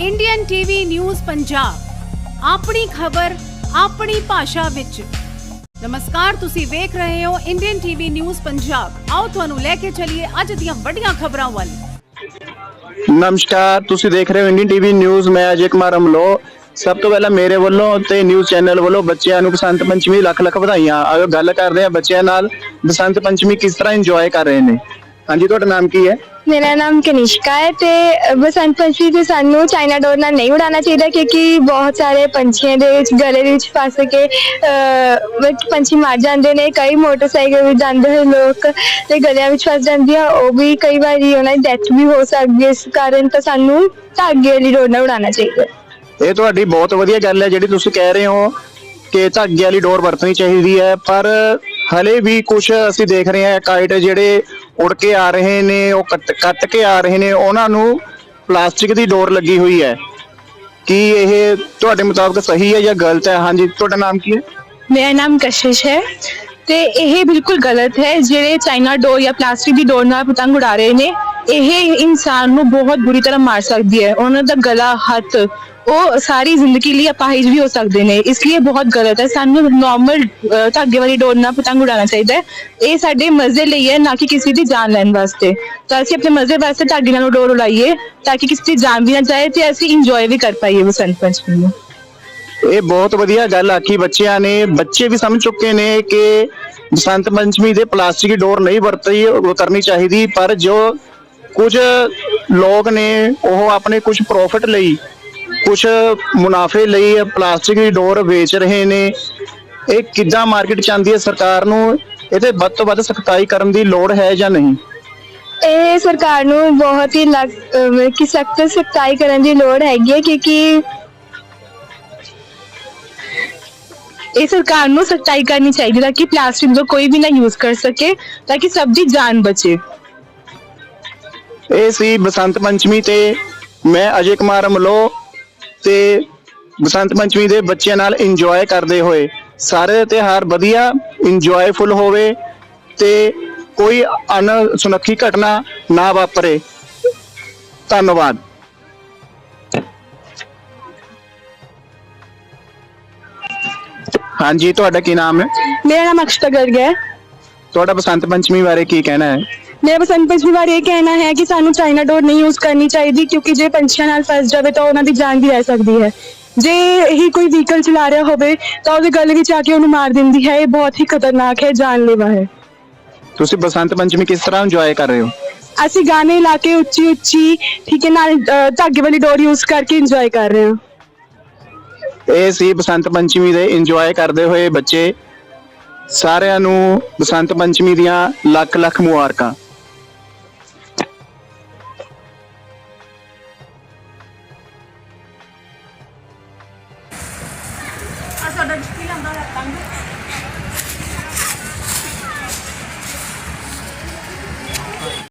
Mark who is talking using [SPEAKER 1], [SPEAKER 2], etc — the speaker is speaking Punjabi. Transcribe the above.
[SPEAKER 1] ਇੰਡੀਅਨ ਟੀਵੀ ਨਿਊਜ਼ ਪੰਜਾਬ ਆਪਣੀ ਖਬਰ, ਆਪਣੀ ਭਾਸ਼ਾ ਵਿੱਚ। ਨਮਸਕਾਰ, ਤੁਸੀਂ ਵੇਖ ਰਹੇ ਹੋ ਇੰਡੀਅਨ ਟੀਵੀ ਨਿਊਜ਼ ਪੰਜਾਬ ਆਓ ਤੁਹਾਨੂੰ ਲੈ ਕੇ ਚੱਲੀਏ ਅੱਜ ਦੀਆਂ ਵੱਡੀਆਂ ਖਬਰਾਂ ਵੱਲ।
[SPEAKER 2] ਨਮਸਕਾਰ, ਤੁਸੀਂ ਦੇਖ ਰਹੇ ਹੋ ਇੰਡੀਅਨ ਟੀਵੀ ਨਿਊਜ਼ ਮੈਂ ਅਜੇ ਕੁਮਾਰ ਅਮਲੋ। ਸਭ ਤੋਂ ਪਹਿਲਾਂ ਮੇਰੇ ਵੱਲੋਂ ਤੇ ਨਿਊਜ਼ ਚੈਨਲ ਵੱਲੋਂ ਬੱਚਿਆਂ ਨੂੰ ਬਸੰਤ ਪੰਚਮੀ ਲੱਖ ਲੱਖ ਵਧਾਈਆਂ। ਆਓ ਗੱਲ ਕਰਦੇ ਹਾਂ ਬੱਚਿਆਂ ਨਾਲ, ਬਸੰਤ ਪੰਚਮੀ ਕਿਸ ਤਰ੍ਹਾਂ ਇੰਜੋਏ ਕਰ ਰਹੇ ਨੇ? ਹਾਂਜੀ, ਤੁਹਾਡਾ ਨਾਮ ਕੀ ਹੈ?
[SPEAKER 3] ਮੇਰਾ ਨਾਮ ਕਨਿਸ਼ਕਾ ਹੈ ਤੇ ਬਸੰਤ ਪੰਚਮੀ ਤੇ ਸਾਨੂੰ ਚਾਈਨਾ ਡੋਰ ਨਾਲ ਨਹੀਂ ਉਡਾਉਣਾ ਚਾਹੀਦਾ ਕਿਉਂਕਿ ਬਹੁਤ ਸਾਰੇ ਪੰਛੀਆਂ ਦੇ ਵਿੱਚ, ਗਲੇ ਦੇ ਵਿੱਚ ਫਸ ਕੇ ਵਿੱਚ ਪੰਛੀ ਮਰ ਜਾਂਦੇ ਨੇ, ਕਈ ਮੋਟਰਸਾਈਕਲ ਵਿੱਚ ਜਾਂਦੇ ਹੋਏ ਲੋਕ ਤੇ ਗਲਿਆਂ ਵਿੱਚ ਫਸ ਜਾਂਦੀ ਆ, ਉਹ ਵੀ ਕਈ ਵਾਰੀ ਉਹਨਾਂ ਦੀ ਡੈਥ ਵੀ ਹੋ ਸਕਦੀ ਹੈ, ਇਸ ਕਾਰਨ ਤਾਂ ਸਾਨੂੰ ਧਾਗੇ ਵਾਲੀ ਡੋਰ ਨਾਲ ਉਡਾਉਣਾ ਚਾਹੀਦਾ।
[SPEAKER 2] ਇਹ ਤੁਹਾਡੀ ਬਹੁਤ ਵਧੀਆ ਗੱਲ ਹੈ, ਜਿਹੜੀ ਤੁਸੀਂ ਕਹਿ ਰਹੇ ਹੋ ਕਿ ਧਾਗੇ ਵਾਲੀ ਡੋਰ ਵਰਤਣੀ ਚਾਹੀਦੀ ਹੈ, ਪਰ ਹਲੇ ਵੀ ਕੁਝ ਅਸੀਂ ਦੇਖ ਰਹੇ ਹਾਂ ਕਾਈਟ ਜਿਹੜੇ ਉੜ ਕੇ ਆ ਰਹੇ ਨੇ, ਉਹ ਕੱਟ ਕੱਟ ਕੇ ਆ ਰਹੇ ਨੇ, ਉਹਨਾਂ ਨੂੰ ਪਲਾਸਟਿਕ ਦੀ ਡੋਰ ਲੱਗੀ ਹੋਈ ਹੈ। ਕੀ ਇਹ ਤੁਹਾਡੇ ਮੁਤਾਬਕ ਸਹੀ ਹੈ ਜਾਂ ਗਲਤ ਹੈ? ਹਾਂਜੀ, ਤੁਹਾਡਾ ਨਾਮ ਕੀ ਹੈ?
[SPEAKER 4] ਮੇਰਾ ਨਾਮ ਕਸ਼ਿਸ਼ ਹੈ ਤੇ ਇਹ ਬਿਲਕੁਲ ਗਲਤ ਹੈ। ਜਿਹੜੇ ਚਾਈਨਾ ਡੋਰ ਜਾਂ ਪਲਾਸਟਿਕ ਦੀ ਡੋਰ ਨਾਲ ਪਤੰਗ ਉਡਾ ਰਹੇ ਨੇ, ਇਹ ਇਨਸਾਨ ਨੂੰ ਬਹੁਤ ਬੁਰੀ ਤਰ੍ਹਾਂ ਮਾਰ ਸਕਦੀ ਹੈ। ਉਹਨਾਂ ਦਾ ਗਲਾ, ਹੱਥ ਉਹ ਸਾਰੀ ਜ਼ਿੰਦਗੀ ਲਈ ਅਪਾਹਿਜ ਵੀ ਹੋ ਸਕਦੇ ਨੇ ਇਸ ਲਈ ਇਹ ਬਹੁਤ ਗਲਤ ਹੈ ਸਾਨੂੰ ਨਾਰਮਲ ਧਾਗੇ ਵਾਲੀ ਡੋਰ ਨਾਲ ਪਤੰਗ ਉਡਾਉਣਾ ਚਾਹੀਦਾ ਹੈ ਇਹ ਸਾਡੇ ਮਜ਼ੇ ਲਈ ਹੈ ਨਾ ਕਿ ਕਿਸੇ ਦੀ ਜਾਨ ਲੈਣ ਵਾਸਤੇ ਤਾਂ ਅਸੀਂ ਆਪਣੇ ਮਜ਼ੇ ਵਾਸਤੇ ਧਾਗੇ ਨਾਲ ਡੋਰ ਉਡਾਈਏ ਤਾਂ ਕਿ ਕਿਸੇ ਦੀ ਜਾਨ ਵੀ ਨਾ ਜਾਏ ਤੇ ਅਸੀਂ ਇੰਜੋਏ ਵੀ ਕਰ ਪਾਈਏ ਬਸੰਤ ਪੰਚਮੀ ਨੂੰ
[SPEAKER 2] ਇਹ ਬਹੁਤ ਵਧੀਆ ਗੱਲ ਆਖੀ ਬੱਚਿਆਂ ਨੇ ਬੱਚੇ ਵੀ ਸਮਝ ਚੁੱਕੇ ਨੇ ਕਿ ਬਸੰਤ ਪੰਚਮੀ ਦੇ ਪਲਾਸਟਿਕ ਦੀ ਡੋਰ ਨਹੀਂ ਵਰਤੀ ਕਰਨੀ ਚਾਹੀਦੀ ਪਰ ਜੋ ਕੁਝ ਲੋਕ ਨੇ ਉਹ ਆਪਣੇ ਕੁਝ ਪ੍ਰੋਫਿਟ ਲਈ ਕੁਝ ਮੁਨਾਫੇ ਲਈ ਪਲਾਸਟਿਕ ਦੀ ਡੋਰ ਵੇਚ ਰਹੇ ਨੇ। ਇਹ ਕਿੱਦਾਂ ਮਾਰਕੀਟ ਚ ਹੈ ਸਰਕਾਰ ਨੂੰ? ਇਹਦੇ ਵੱਧ ਤੋਂ ਵੱਧ ਸਖਤਾਈ ਕਰਨ ਦੀ ਲੋੜ ਹੈ ਜਾਂ ਨਹੀਂ?
[SPEAKER 3] ਇਹ ਸਰਕਾਰ ਨੂੰ ਬਹੁਤ ਹੀ ਲੱਗ ਕਿ ਸਖਤ ਸਖਤਾਈ ਕਰਨ ਦੀ ਲੋੜ ਹੈਗੀ ਹੈ ਕਿਉਂਕਿ
[SPEAKER 4] ਇਹ ਸਰਕਾਰ ਨੂੰ ਸਖਤਾਈ ਕਰਨੀ ਚਾਹੀਦੀ ਤਾਂ ਕਿ ਪਲਾਸਟਿਕ ਦਾ ਕੋਈ ਵੀ ਨਾ ਯੂਜ਼ ਕਰ ਸਕੇ ਤਾਂ ਕਿ ਸਭ ਦੀ ਜਾਨ ਬਚੇ।
[SPEAKER 2] ਇਹ ਸੀ ਬਸੰਤ ਪੰਚਮੀ ਤੇ ਮੈਂ ਅਜੇ ਕੁਮਾਰ ਅਮਲੋ ਤੇ ਬਸੰਤ ਪੰਚਮੀ ਦੇ ਬੱਚਿਆਂ ਨਾਲ ਇੰਜੋਏ ਕਰਦੇ ਹੋਏ ਸਾਰੇ ਤਿਉਹਾਰ ਵਧੀਆ ਇੰਜੋਏਫੁਲ ਹੋਵੇ ਤੇ ਕੋਈ ਅਨ ਸੁਨੱਖੀ ਘਟਨਾ ਨਾ ਵਾਪਰੇ। ਧੰਨਵਾਦ। ਹਾਂਜੀ ਤੁਹਾਡਾ ਕੀ ਨਾਮ ਹੈ?
[SPEAKER 4] ਮੇਰਾ ਨਾਮ ਅਕਸ਼ਤਾ ਗਰਗ ਹੈ।
[SPEAKER 2] ਤੁਹਾਡਾ ਬਸੰਤ ਪੰਚਮੀ ਬਾਰੇ ਕੀ ਕਹਿਣਾ ਹੈ?
[SPEAKER 4] ਮੇਰਾ ਬਸੰਤ ਪੰਚਮੀ ਬਾਰੇ ਇਹ ਕਹਿਣਾ ਹੈ ਕਿ ਸਾਨੂੰ ਚਾਈਨਾ ਡੋਰ ਨਹੀਂ ਯੂਜ਼ ਕਰਨੀ ਚਾਹੀਦੀ ਕਿਉਂਕਿ ਜੇ ਪੰਛੀਆਂ ਨਾਲ ਫਸ ਜਾਵੇ ਤਾਂ ਉਹਨਾਂ ਦੀ ਜਾਨ ਵੀ ਰਹਿ ਸਕਦੀ ਹੈ। ਜੇ ਇਹੀ ਕੋਈ ਵਹੀਕਲ ਚਲਾ ਰਿਹਾ ਹੋਵੇ ਤਾਂ ਉਹਦੇ ਗਲੇ ਵਿੱਚ ਆ ਕੇ ਉਹਨੂੰ ਮਾਰ ਦਿੰਦੀ ਹੈ। ਇਹ ਬਹੁਤ ਹੀ ਖਤਰਨਾਕ ਹੈ ਜਾਨਲੇਵਾ ਹੈ।
[SPEAKER 2] ਤੁਸੀਂ ਬਸੰਤ ਪੰਚਮੀ ਕਿਸ ਤਰ੍ਹਾਂ ਇੰਜੋਏ ਕਰ ਰਹੇ ਹੋ?
[SPEAKER 4] ਅਸੀਂ ਗਾਣੇ ਲਾ ਕੇ ਉੱਚੀ ਉੱਚੀ ਠੀਕ ਹੈ ਨਾਲ ਧਾਗੇ ਵਾਲੀ ਡੋਰ ਯੂਜ਼ ਕਰਕੇ ਇੰਜੋਏ ਕਰ ਰਹੇ ਹਾਂ।
[SPEAKER 2] ਇਹ ਸੀ ਬਸੰਤ ਪੰਚਮੀ ਦੇ ਇੰਜੋਏ ਕਰਦੇ ਹੋਏ ਬੱਚੇ ਸਾਰਿਆਂ ਨੂੰ ਬਸੰਤ ਪੰਚਮੀ ਦੀਆਂ ਲੱਖ ਲੱਖ ਮੁਬਾਰਕਾਂ।
[SPEAKER 1] ਆ ਸਾਡਾ ਕੀ ਲੰਦਾ ਪਤੰਗ